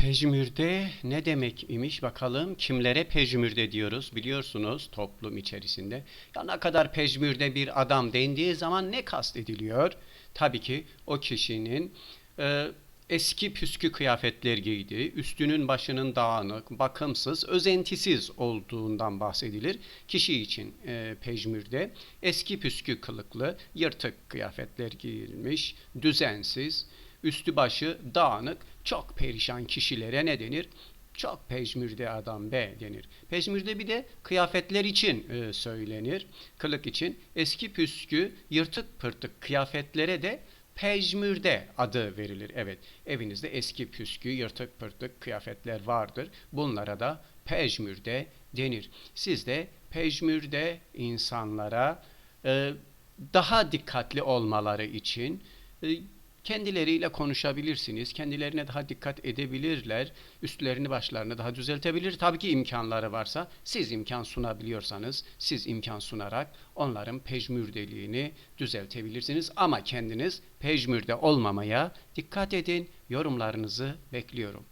Pejmürde ne demek imiş bakalım kimlere pejmürde diyoruz biliyorsunuz toplum içerisinde. Ya ne kadar pejmürde bir adam dendiği zaman ne kastediliyor? Tabii ki o kişinin e, eski püskü kıyafetler giydiği, üstünün başının dağınık, bakımsız, özentisiz olduğundan bahsedilir. Kişi için e, pejmürde eski püskü kılıklı, yırtık kıyafetler giyilmiş, düzensiz, üstü başı dağınık, çok perişan kişilere ne denir? Çok pejmürde adam be denir. Pejmürde bir de kıyafetler için e, söylenir. Kılık için eski püskü, yırtık pırtık kıyafetlere de pejmürde adı verilir. Evet, evinizde eski püskü, yırtık pırtık kıyafetler vardır. Bunlara da pejmürde denir. Siz de pejmürde insanlara e, daha dikkatli olmaları için e, kendileriyle konuşabilirsiniz. Kendilerine daha dikkat edebilirler. Üstlerini başlarını daha düzeltebilir. Tabii ki imkanları varsa siz imkan sunabiliyorsanız siz imkan sunarak onların pejmürdeliğini düzeltebilirsiniz. Ama kendiniz pejmürde olmamaya dikkat edin. Yorumlarınızı bekliyorum.